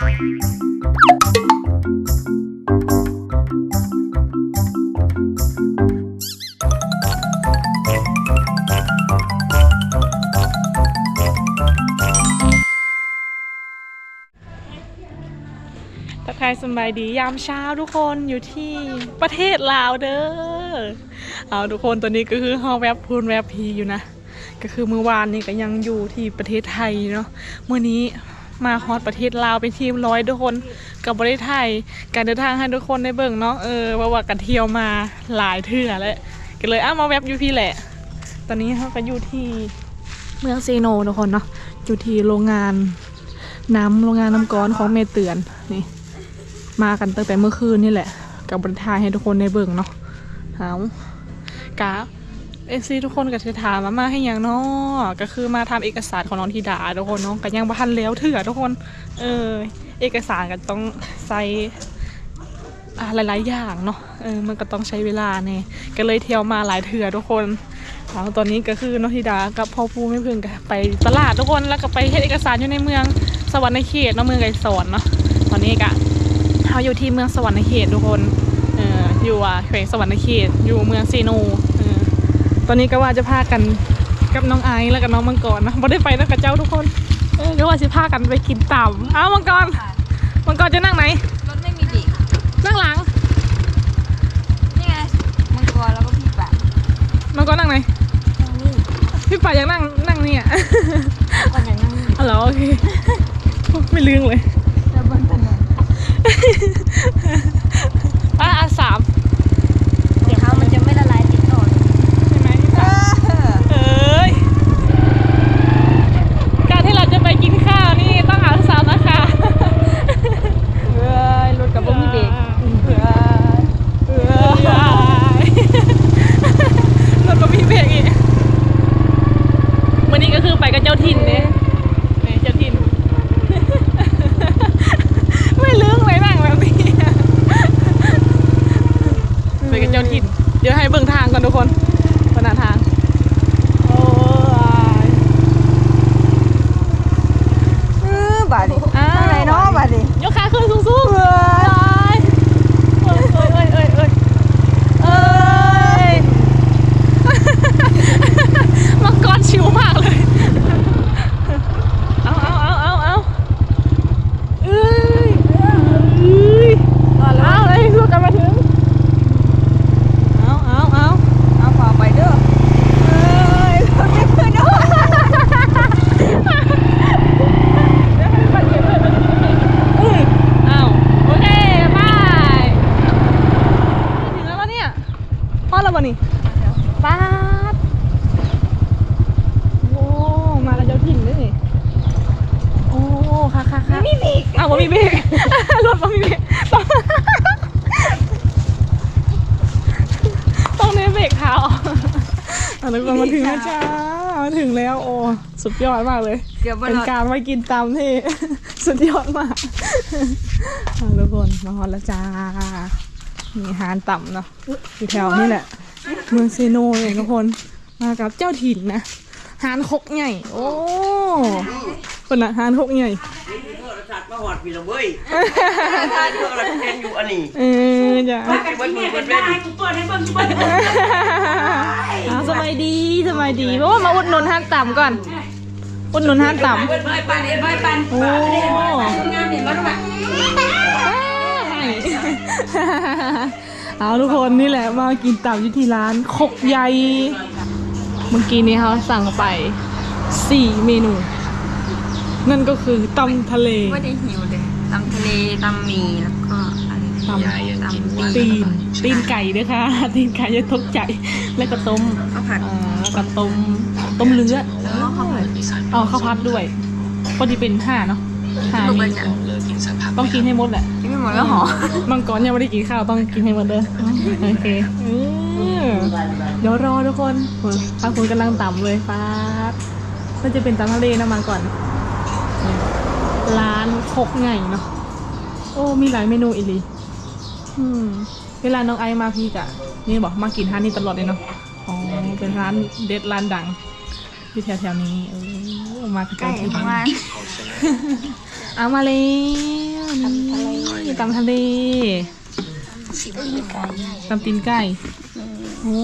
ทักทายสบายดียามเช้าทุกคนอยู่ที่ประเทศลาวเด้อเอาทุกคนตอนนี้ก็คือเฮาแวบพูนแวบพีอยู่นะ ก็คือเมื่อวานนี้ก็ยังอยู่ที่ประเทศไทยเนาะเมื่อนี้ มาฮอตประเทศลาวเป็นทีมร้อยทุกคนกับประเทศไทยการเดินทางให้ทุกคนได้เบิ่งเนาะเออว่าว่ากันเที่ยวมาหลายเทื่อแล้วก็เลยอ้ามาแวบอยู่พี่แหละ ตอนนี้เขาก็อยู่ที่เมืองซีโนทุกคนเนาะอยู่ที่โรงงานน้ำโรงงานน้ำก้อนของเมเตือนนี่ มากันตั้งแต่เมื่อคืนนี่แหละกับบรรทยให้ทุกคนได้เบิ่งเนาะเอากะ เอซีทุกคนก็จะถามว่ามาให้ยังเนาะก็คือมาทำเอกสารของน้องธิดาทุกคนเนาะก็ยังบ่ทันแล้วเถื่อทุกคน เออ เอกสารก็ต้องใส่อ่าหลายๆอย่างเนาะเออมันก็ต้องใช้เวลาเนี่ยก็เลยเที่ยวมาหลายเถื่อทุกคนแล้วตอนนี้ก็คือน้องธิดากับพ่อผู้ไม่พึ่งก็ไปตลาดทุกคนแล้วก็ไปเฮ็ดเอกสารอยู่ในเมืองสวรรค์ในเขตเนาะเมืองไกรสอนเนาะตอนนี้ก็เขาอยู่ที่เมืองสวรรค์ในเขตทุกคนเอออยู่อะแขวงสวรรค์ในเขตอยู่เมืองซีนเออ ตอนนี้ก็ว่าจะพากันกับน้องไอซ์แล้วกับน้องมังกรนะบ่ได้ไปนะกับเจ้าทุกคนเออก็ว่าจะพากันไปกินต่ำอ้าวมังกรมังกรจะนั่งไหนรถไม่มีเด็กนั่งหลังนี่ไงมังกรแล้วก็พี่ป่ามังกรนั่งไหนพี่ป่าอยากนั่งนั่งเนี่ยก่อนอย่างนั้นอ๋อเหรอโอเคไม่ลืมเลยแล้วบนถนนอะอะสาม เดี๋ยวเขามันจะไม่ละลายติดต่อเลย ใช่ไหมพี่สามเอ้ย การที่เราจะไปกินข้าวนี่ต้องเอาสามนะคะ เฮ้ยรถกับบ่มีเบรก เผื่อเผื่อรถก็มีเบรกอีกวันนี้ก็คือไปกับเจ้าถิ่นเนี่ยนี่เจ้าถิ่น ไม่ลืมเลยนั่งแบบนี้ ไปกับเจ้าถิ่น เดี๋ยวให้เบิ่งทางก่อนทุกคนบนหน้าทาง โอ้ย เออบาดดิ อ้าว อะไรเนาะบาดดิ ยกขาขึ้นสูงๆเลยเอ้ยเอ้ยเอ้ยเอ้ยเอ้ยเอ้ย มังกรชิวมากเลย เอาเอาเอาเอาเอาเอ้ยเอ้ยเอาเลยสู้กันมาถึง เอาเอาเอา เอาขวาไปเด้อเอ้ยรถไม่ขึ้นเนาะ อุ้ยเอาโอเคบายถึงแล้ววะเนี่ยพอแล้ววะนี่ป๊าดโอ้มากันเจ้าถิ่นด้วยนี่โอ้ค่ะค่ะค่ะ ไม่มีเบรกอ้าวบ่มีเบรก รถบ่มีเบรกต้องต้องเน้นเบรกเท้าอันนี้ก็มาถึงแล้วจ้ามาถึงแล้วโอ้สุดยอดมากเลย เกือบบ่เป็นรอดการไว้กินตามที่ สุดยอดมากอะทุกคนมาฮอดแล้วจ้า มีอาหารต่ำเนาะอยู่แถวนี่แหละ เมืองเซโนเองทุกคน มากับเจ้าถิ่นนะหานคกใหญ่ โอ้ คนน่ะหานคกใหญ่โทรศัพท์มาหอดพี่ละเว้ยทานเพื่ออะไรเป็นอยู่อันนี้เออจ้ะเป็นวันมือวันเว้นอ้าวสบายดีสบายดีเพราะว่ามาอุดหนุนห้านต่ำก่อน อุดหนุนห้านต่ำเว้นไปปันเอ็นไปปันโอ้งานเนี่ยมาทำไมเอาทุกคนนี่แหละมากินตับอยู่ที่ร้านคกใหญ่เมื่อกี้นี้เขาสั่งไปสี่เมนู นั่นก็คือตำทะเล ไม่ได้หิวเลยตำทะเลตำหมี่แล้วก็อะไรตำตำตีนตีนไก่ด้วยค่ะตีนไก่จะตกใจ แล้วก็ต้มข้าวผัด อ่าแล้วก็ต้มต้มเลือดแล้วก็ข้าวผัด อ๋อข้าวพัดด้วยพอดีเป็นห้าเนาะห้าลูกเมมันนูจะต้องกินให้หมดแหละ กินไม่หมดก็หอมังกรยังไม่ได้กินข้าวต้องกินให้หมดเลยโอเคเออเดี๋ยวรอทุกคนทางคุณกำลังต่ำเลยฟ้าดก็จะเป็นตำทะเลนะมาก่อน ร้านคกไงเนาะโอ้มีหลายเมนูอีหลีอืมเวลาน้องไอมาพี่กะนี่บอกมากินร้านนี้ตลอดเลยเนาะอ๋อเป็นร้านเด็ดร้านดังที่แถวๆนี้เออมาไก่ที่ประมาณเอามาแล้วนี่ตำทะเลสิบปีกายใหญ่ตำตีนไก่โอ้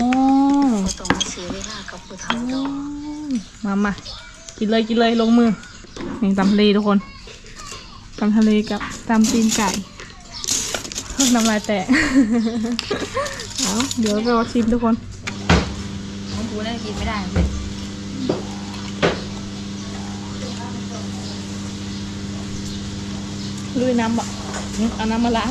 ต้องมาเสียเวลากับผู้เฒ่าดอกมามากินเลยกินเลยลงมือนี่ตำทะเลทุกคน ตำทะเลกับตำตีนไก่เพิ่งน้ำลายแตก เอาเดี๋ยวไปรอชิมทุกคนของกูน่ากินไม่ได้ลุยน้ำบ่เอาน้ำมาล้าง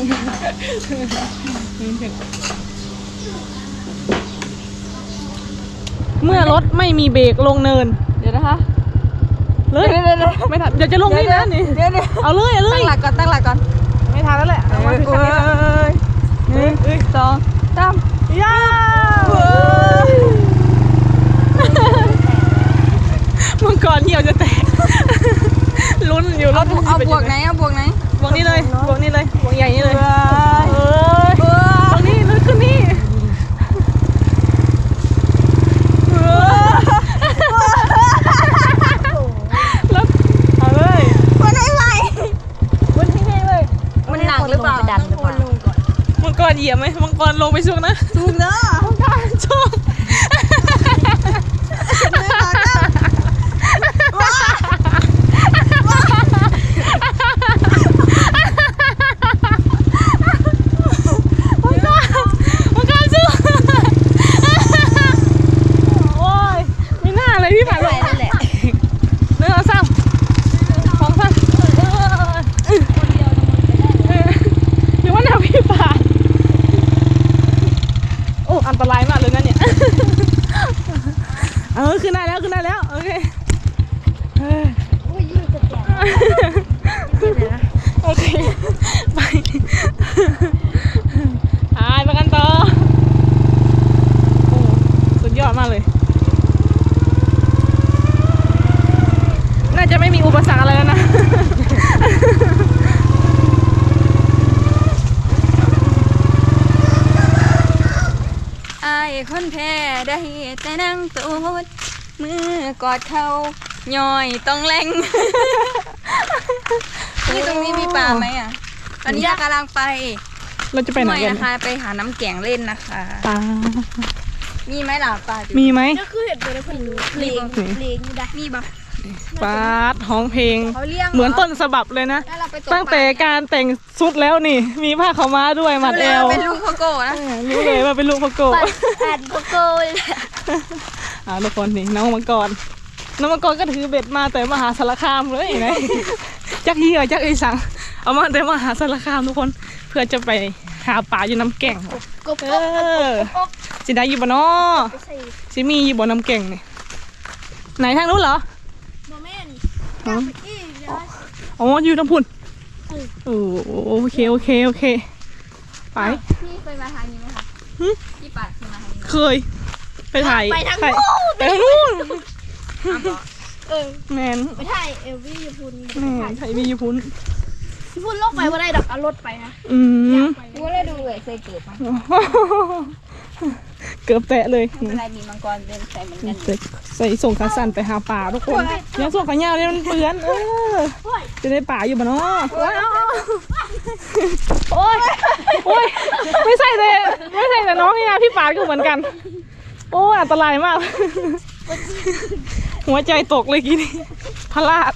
เมื่อรถไม่มีเบรกลงเนิน เดี๋ยวนะคะ เลยเดี๋ยวเดี๋ยวเดี๋ยวไม่ทันเดี๋ยวจะลงนี่นะนี่เดี๋ยวเดี๋ยวเอาเลยเอาเลตั้ยงหลักก่อนตั้งหลักก่อนไม่ทันแล้วแหละเอามาถึงเอ้คันนี้แล้วยหนึ่งสองสามย่าเอ้ยมังกรเหี่ยวจะแตกลุ้นอยู่รเอาถบวกเอาบวกไหนเอาบวกไหนบวกนี้เลยบวกนี้เลยบวกใหญ่นี่เลยเอ้ย เอ้ย เอ้ บวกนี้ลึกขึ้นนี่แล้วเอาเลย มันไม่ไหวมันไม่ให้เลย มันหนักหรือเปล่าดันหรือเปล่า มั งกรเหยียบไหมมังกรลงไปช่วงนะถูกเนอะมังกรช่วง หนึ่งสองสาม มังกรมังกรช่วงโอ้ยไม่น่าเลยพี่ผ่านลง นั่นแหละ หนึ่งสองสามสองสามหรือว่าแนวพี่ป่าโอ้ อันตรายมากเลยนะเนี่ย เออ ขึ้นได้แล้ว ขึ้นได้แล้ว โอเคเออ โอเค ไปไปมากันต่อโอ้สุดยอดมากเลย น่าจะไม่มีอุปสรรคอะไรแล้วนะอายคนแพ้ได้แต่นั่งตูดมือกอดเขาย่อยต้องแรง นี่ตรงนี้มีปลาไหมอะ ตอนนี้เรากำลังไปเราจะไปไหนห้วยกันนะคะไปหาน้ำแกงเล่นนะคะปลามีไหมล่ะปลามีไหมก็คือเห็นตัวในคนเพลงเพลงนี่ได้มีบ่ปลาห้องเพลงเขาเลี้ยงเหมือนต้นฉบับเลยนะแล้วเราไปตกตั้งแต่การแต่งชุดแล้วนี่ มีผ้าขาวม้าด้วยหมัดปลาแอลเป็นลูกพ่อโก้นะเออรู้เลยว่าเป็นลูกพระโกะอ่านโกโก้เลยอ่าทุกคนนี่น้องมังกรน้องมังกรก็ถือเบ็ดมาแต่มหาสารคามเลยนะ จักเหี่ยจักไอสัง เอามาแต่มหาสารคามทุกคน เพื่อจะไปหาปลาอยู่น้ำแก่งกบเอกบอสิได้อยู่บ่เนาะใส่สิมีอยู่บ่น้ำแก่งนี่ไหนทางนู้นเหรอโมเมนต์อ๋ออีกนะอ๋ออยู่น้ำพุ่นโอ้โอเคโอเคโอเคไปพี่เคยมาทางนี้ไหมคะหึพี่ปัดเคยมาทางนี้ไหมเคย ไปถ่ายไปทางถ่ายนู้นไปทางนู้น เออแมนไปถ่ายเอลวี่ยูพุนแมนถ่ายมีอยู่พุ่นยูพุนโลกไปว่าได้ดอกเอารถไปนะอืมกูเลยดูเลยเคยเกิดมาเกือบแตะเลยไม่เป็นไรมีมังกรเป็นใส่เหมือนกันใส่ใส่ส่งขาสั้นไปหาป่าทุกคนยังส่งขายาวเนี่ยมันเปื้อนเออจะได้ป่าอยู่บ่เนาะโอ้ยโอ้ยไม่ใช่แต่ไม่ใช่แต่น้องนี่นะพี่ป่าก็เหมือนกัน โอ้ยอันตรายมาก หัวใจตกเลยกี้นี่พลาด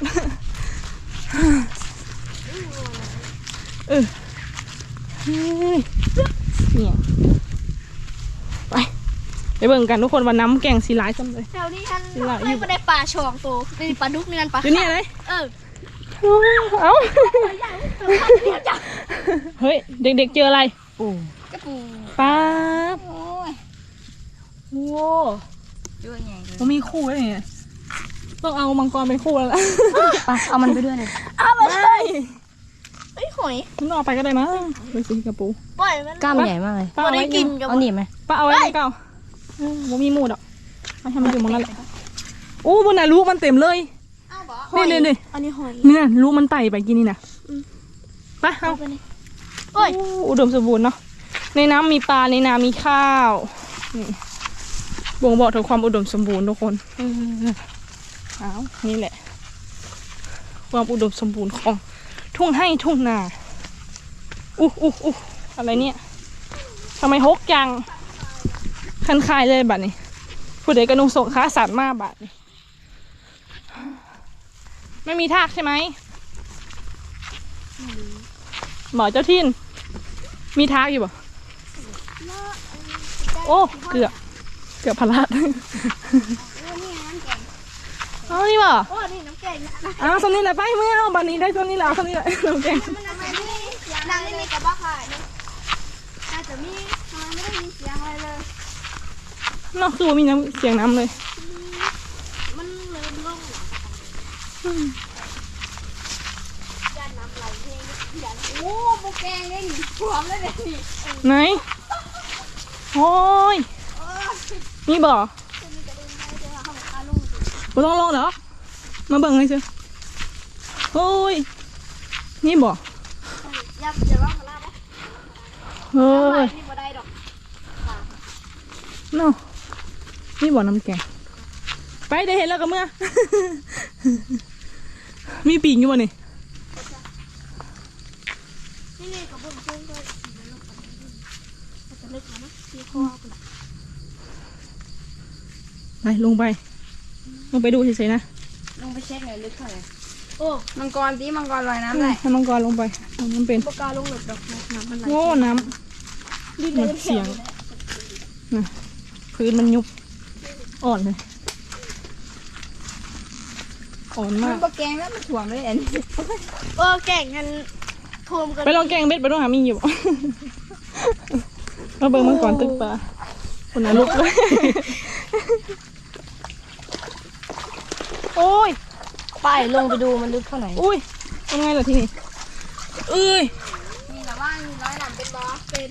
เออเฮ้ยเนี่ยไปไปเบิ่งกันทุกคนว่าน้ำแกงสีร้ายจังเลยแถวนี้ท่านสิล่ะอยู่ไม่ได้ปลาชองโตเป็นปลาดุกนี่นั่นปลาอยู่นี่อะไรเออเอ้าเรียกจังเฮ้ย เด็กๆเจออะไรกระปูป้าบโอ้ยโอ้ด้วยไงเลยมันมีคู่แล้วเนี่ย ต้องเอามังกรเป็นคู่แล้วล่ะเอามันไปด้วยเลยเอามาเลยเฮ้ยหอยมันออกไปก็ได้นะดูสิกระปูปล่อยมัน กล้ามใหญ่มากเลยป้าพอเอาได้ไว้กิกินนกับ เอาหนีบไหมป้าเอาไว้ให้เก่าเออบ่มีหมูดอกเอาให้มันอยู่หมองนั่นแหละโอ้บนน่ะลูกมันเต็มเลยเอาบ่นี่นี่นี่อันนี้หอยนี่น่ะลูกมันไต่ไปกินนี่น่ะไปเอาเอาไปนี่โอ้ยโอ้อุดมสมบูรณ์เนาะในน้ำมีปลาในนามีข้าวนี่บ่งบอกถึงความอุดมสมบูรณ์ทุกคนเอานี่แหละ ความอุดมสมบูรณ์ของทุ่งให้ทุ่งนาอู้อู้อู้อะไรเนี่ยทำไมฮกจังคันคายเลยบัดนี้ ผู้ใดกระนุงส่งค้าสัตว์มาบัดนี้ ไม่มีทากใช่ไหมหมอเจ้าทินมีทากอยู่บ่โอ้ เกือบ เกือบพลาด เอานี่บ่โอ้นี่น้ำแกงนะอ้าวสำนี้แหละไปเมื่อเอาบัดนี้ได้ตัวนี้แล้วสำนี้แหละน้ำแกงมันทำไมไม่ได้เสียงดังไม่มีกระบอกค่ะเนี่ยน่าจะมีทำไมไม่ได้ยินเสียงอะไรเลย เนอกคือว่ามีน้ำเสียงน้ำเลย มันเริ่มล่องด้านน้ำไหลเพลงเสียงโอ้โบแกงเลยนี่พร้อมเลยเนี่ยนี่ไหน โอ้ยโอ้ยนี่บ่ บ่ต้องลองเหรอ มาเบิ่งเลยเชียวโอ้ย นี่บ่อย่าอย่าว่ามาลาได้เฮ้ยนี่บ่ได้ดอกเนาะนี่บ่น้ำแกงไปได้เห็นแล้วก็เมื่อ มีปีกอยู่บ่นี่นี่นี่กระบอกเพิ่งก็จะลึกแล้วนะที่คอไปลงไป ลงไปดูเฉยๆนะลงไปเช็คหน่อยลึกเท่าไหร่โอ้ มังกรตีมังกรลอยน้ำได้ให้มังกรลงไปมันเป็นปากกาลงหลบดอกน้ำมันไหลโง่น้ดิ้นำเลมัยนเสียงนะพื้นมันยุบอ่อนเลยอ่อนมามักนก็แกงแล้วมันถ่วงด้วยอันนี้เออแก่งกันโทมกันไปลองแกงเบ็ดไปดูหามีอยู่บ่มาเบิ่งมังกรตึกปลาคนน่ะลุกเลย โอ้ยไปลงไปดูมันลึกเท่าไหร่อุ้ยทำไงล่ะทีนี้เอ้ยมีแต่ว่ามีร้อยหนำเป็นบอสเป็น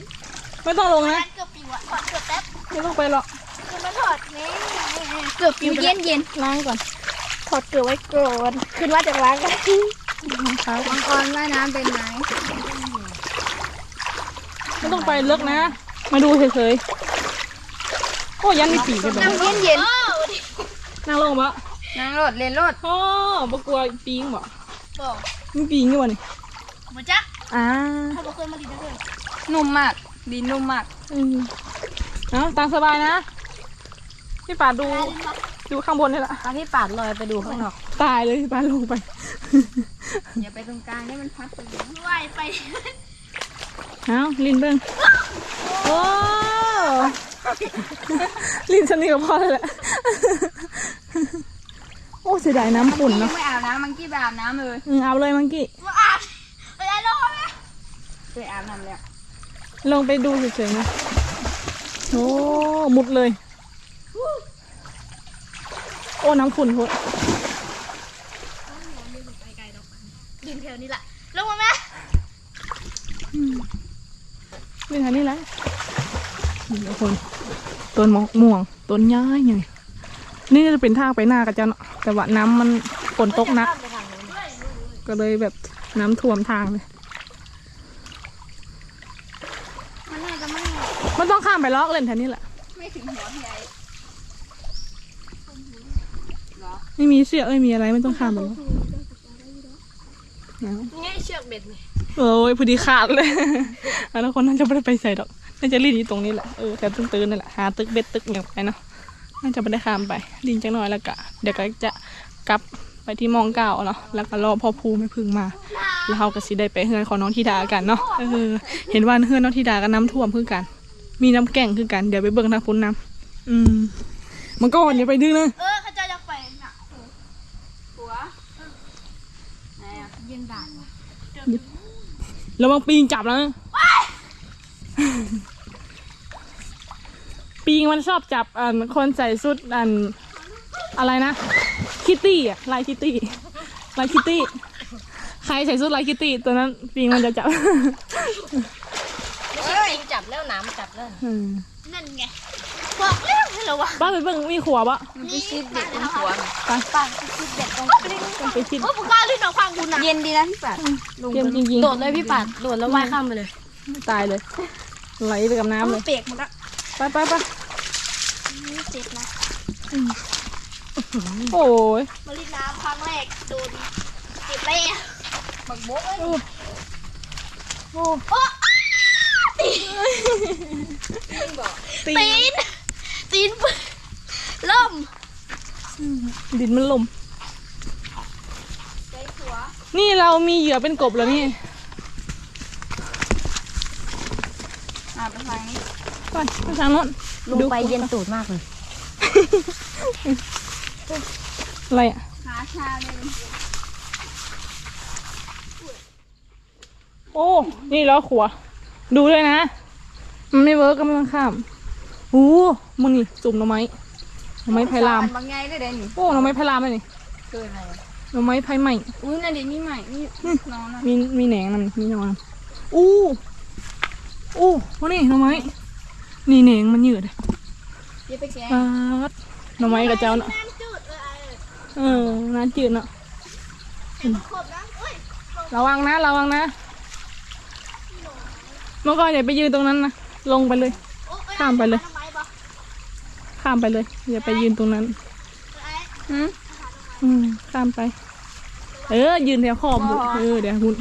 ไม่ต้องลงนะเกือบปิวอะถอดเกือบแป๊บไม่ต้องไปหรอกคือมันถอดนี่เกือบปิวเย็นเย็นล้างก่อน ถอดเกือบไว้ก่อนขึ้นว่าจะล้างกันมังกรว่ายน้ำเป็นไหมไม่ต้องไปเลิกนะ มาดูเฉยๆโอ้ยันมีปีกเลยบ่น้ำเย็นเย็นนั่งลงบ่ นางรถเรียนรถโอ้บ่กลัวปีงบ่บอกมีปีงอยู่บ่นี่มาจ๊ะอ่าถ้าบอกเคยมาดีนะเลยนุ่มมากดินนุ่มมากอืมเอาตามสบายนะ พี่ป่าดดูได้ลิ้นปะดูข้างบนนี่แหละตอนที่ปาดลอยไปดูข้างนอกตายเลยพี่ป่าดลงไป อย่าไปตรงกลางให้มันพัดไปเลยว่ายไปเอาลินเบิ้งโอ้ลินสนิทกับพ่อเลยแหละโอ้เสียดายน้ำขุ่นมัเนาะงกี้ไม่อาบน้ำมังกี้ไปอาบน้ำเลยอืมเอาเลยมังกี้ว่าอาบไปได้แล้วไหมไปอาบน้ำแล้วลงไปดูเฉยๆนะโอ้มุดเลย โอ้น้ำขุ่นโพดดินแถวนี้แหละลงมาไหมนี่ทางนี้แหละนี่ทุกคนต้นมะม่วงต้นย้ายไง นี่จะเป็นทางไปหน้ากระจันเนาะแต่ว่าน้ำมันฝนตกหนัก ก็เลยแบบน้ำท่วมทางเลยมันน่าจะไม่มันต้องข้ามไปล็อกเล่นแถวนี้แหละ ไม่ถึงหัวพี่ไอ้เหรอไม่มีเสือกไม่มีอะไรไม่ต้องข้ามไปล็อกเอาง่ายเชือกเบ็ดนี่โอ้ยพอดีขาดเลยแล้วคนน่าจะไม่ได้ไปใส่ดอก น่าจะรีดอยู่ตรงนี้แหละ เออแต่ตื้นๆนั่นแหละ หาตึกเบ็ดตึกอย่างไปเนาะ น่าจะไม่ได้ข้ามไป ดินจังหน่อยแล้วก็เดี๋ยวก็จะกลับไปที่มองเก่าเนาะแล้วก็รอพ่อภูไม่พึ่งมา แล้วเราก็สิได้ไปเฮือนของน้องธิดากันเนาะเออเห็นว่าเฮือนน้องธิดาก็น้ำท่วมคือกัน มีน้ำแก่งคือกันเดี๋ยวไปเบิ่งทางพุ่นน้ำอืมมันก็อย่าไปดึงเลยเออเขาจะอยากไปน่ะหัวไหนอะเย็นด่านว่ะระวังปีงจับแล้วนะ ปีงมันชอบจับอันคนใส่ชุดอันอะไรนะ คิตตี้อะลายคิตตี้ลายคิตตี้ใครใส่ชุดลายคิตตี้ตัวนั้นปีงมันจะจับไม่ใช่ปิงจับแล้วน้ำจับแล้ว อืมนั่นไงบอกเรื่องให้เราวะป้าไปเบิ่งมีขวบอะมันไปชิดเด็กตรงหัวไปปังคิดเบ็ดตรงกลิ้งต้องไปชิด โอ้ผมว่าลื่นออกฟังคุณนะเย็นดีนะพี่ปัดเตรียมจริงโดดเลยพี่ปัดโดดแล้วว่ายข้ามไปเลยๆตายเลย ไหลไปกับน้ำเลย เปียกหมดละไปไปไปนี่ เจ็บนะโอ้ยมาลินน้ำครั้งแรกโดนเจ็บเลยบักโบ๊ะโอ้โอ้ตีตีนตีนล่มดินมันลมนี่เรามีเหยื่อเป็นกบแล้วนี่อ่าไปทางนี้ไปไปทางโน้นลงไปเย็นตูดมากเลย อะไรอะขาชาเลยโอ้ นี่ล้อขัวดูด้วยนะ มันไม่เวิร์กกำลังข้ามอู้มึงนี่จุ่มหน่อไม้หน่อไม้ไผ่ลามบางไงได้เลยนี่โอ้หน่อไม้ไผ่ลามเลยนี่เกิดอะไรหน่อไม้ไผ่ใหม่อุ้ยนั่นเดี๋ยวนี้ใหม่นี่น้องนะมีมีแหนงนำมีหนอนอู้อู้โอ้นี่หน่อไม้นี่แหนงมันยืด เดี๋ยวไปแกะปาดหน่อไม้กับเจ้าเนาะ น้ำจืดเลยไอ้เออน้ำจืดเนาะเห็นขบนะเอ้ยระวังนะ ระวังนะเมื่อก่อนอย่าไปยืนตรงนั้นนะ ลงไปเลย โอ้เอ้ยข้ามไปเลยทำไมบ่ข้ามไปเลย อย่าไปยืนตรงนั้นไอ้หืมอืมข้ามไป เออ ยืนแถวขอบเออ เดี๋ยวคุณ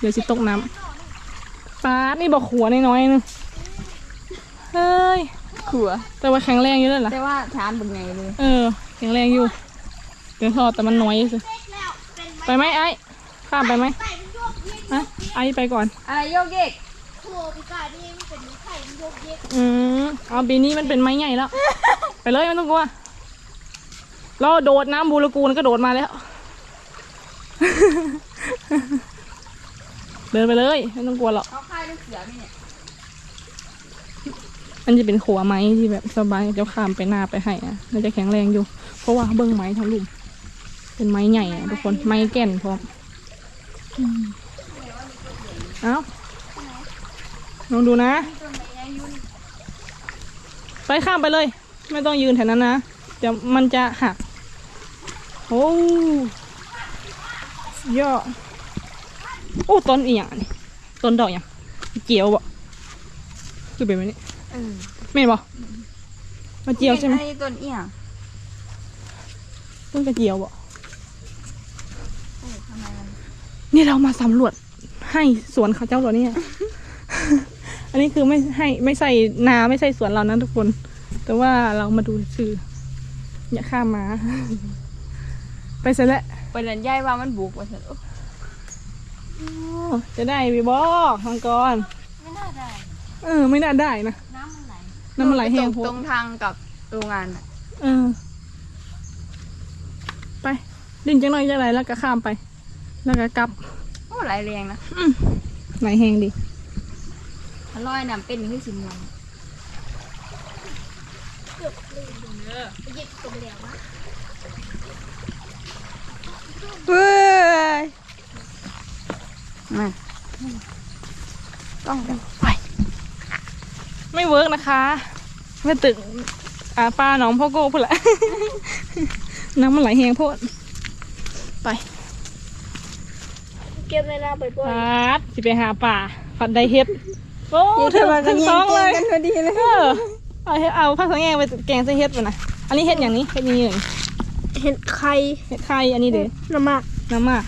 เดี๋ยวสิตกน้ำปาดนี่บอกขัวน้อยๆนึงเฮ้ย ขัว แต่ว่าแข็งแรงอยู่แล้วล่ะแต่ว่าชานบางไงเลยเออแข็งแรงอยู่เดี๋ยวทอดแต่มันน้อยสิเล็กแล้วเป็นไปไหมไอ้ข้ามไปไหมไก่มันโยกเยกอะไอ้ไปก่อนอะไรโยกเยกโถปีกานี่มันเป็นไข่มันโยกเยกอืมเอาปีนี้มันเป็นไม้ใหญ่แล้ว ไปเลยไม่ต้องกลัวเราโดดน้ำบูรกูลก็โดดมาแล้ว เดินไปเลยไม่ต้องกลัวหรอกเขาค่ายลูกเสือไหมเนี่ย มันจะเป็นขัวไม้ที่แบบสบายเจ้าข้ามไปหน้าไปให้อะมันจะแข็งแรงอยู่ เพราะว่าเบิ้งไม้ทั้งลุ่มเป็นไม้ใหญ่อะทุกคนไม้แก่นพร้อมอืมเอาลองดูนะ ไปข้ามไปเลย ไม่ต้องยืนแถวนั้นนะเดี๋ยวมันจะหักโอ้ยอดโอ้ต้นอีหยังนี่ต้นดอกอย่างเจียวบ่คือเป็นแบบนี้ ไม่นบ่มาเจียวใช่ไหมอันนี้ต้นเอี่ยงต้นกระเจียวบ่โอ้ทำไมมันนี่เรามาสำรวจให้สวนเขาเจ้าเหรอเนี่ย อันนี้คือไม่ให้ไม่ใส่นาไม่ใส่สวนเรานะทุกคน แต่ว่าเรามาดูชื่ออย่าข้ามมา ไปเสร็จแล้วเป็นหลันใหญ่ว่ามันบุกว่าเถอะโอ้จะได้บีบอกมังกรไม่น่าได้ เออ ไม่น่าได้นะ น้ำมันไหลน้ำมันไหลแห้งตโพรดตรงทางกับโรงงานน่ะเออ ไปดินจังหน่อยจะไหลแล้วก็ข้ามไป แล้วก็กลับ โอ้ไหลแรงนะไหลแห้งดีมันลอยน้ำเป็นขึ้นสิมวนหยิบตัวเดียวนะเฮ้ย มาต้องแบบ ไม่เวิร์กนะคะไม่ตึกอ่าปลาหนองพ่อโก้พูดละน้ำมันไหลแห้งโพดไปเก็บเวลาไปบ่อยพัดสิไปหาป่าผัดไดเฮ็ดโอ้ถึงถึงสองเลยกันพอดีเลยเออเอาเฮ็ดเอาผักสังแงไปแกงใส่เฮ็ดไปนะอันนี้เฮ็ดอย่างนี้เฮ็ดอย่างนี้เลยเห็นไข่เฮ็ดไข่อันนี้เด้น้ำมากน้ำมาก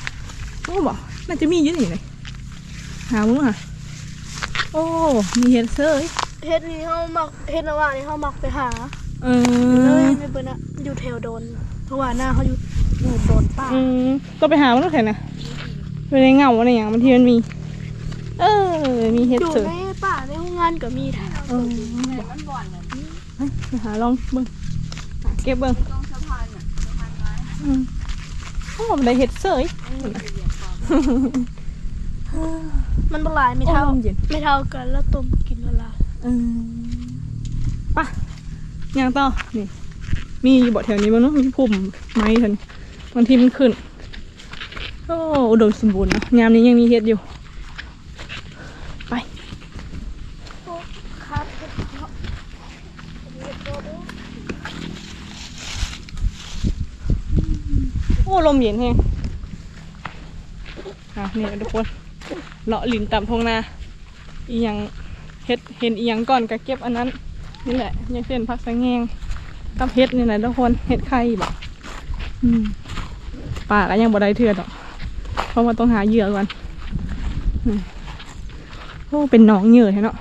โอ้บอกน่าจะมีเยอะอยู่เลยหามึงอะโอ้มีเฮ็ดเซอร์ เห็ดนี่เฮามักเห็ดน้ำว่านี่เฮามักไปหาเอเลอยไม่เปิ้นอะอยู่แถวโดน เพราะว่าหน้าเขาอยู่อยู่โดนป่าอืมก็ไปหามันต้องแค่นะไปในเงาอะไรอย่างบางทีมันมี เออ มีเฮ็ดอยู่เซอร์ในป่าในห้องงานก็มีแถวเออมันบ่อนน่ะเฮ้ยไปหาลองเบิ่งหาเก็บเบิ่งตรงสะพานน่ะสะพานไม้อืมโอ้มันได้เฮ็ดเซอร์อีกมันบ่หลายไม่โอ้เท่าลมเย็น ไม่เท่ากันแล้วต้ม ปะยางต่อนี่ มีอยู่บ่แถวนี้บ้างเนาะมีพุ่มไม้ท่านี้บางทีมันขึ้นโอ้อุดมสมบูรณ์เนาะยามนี้ยังมีเฮ็ดอยู่ ไปโอ้ลมเย็นแฮงอะนี่ทุกคนเลาะลินตามทงนาอีหยัง เฮ็ดเห็นอีหยังก่อนก็เก็บอันนั้น นี่แหละอยังเช่นผักสะแงงกับเฮ็ดนี่แหละทุกคนเฮ็ดไข่บ่อืมป่าก็ยังบ่ได้เทื่อดอกเพราะว่าต้องหาเหยื่อก่อนอืมโอ้เป็นหนองเหยื่อแท้เนาะ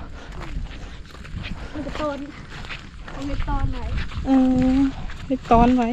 เอาไปตอนไหนอืมไปตอนไว้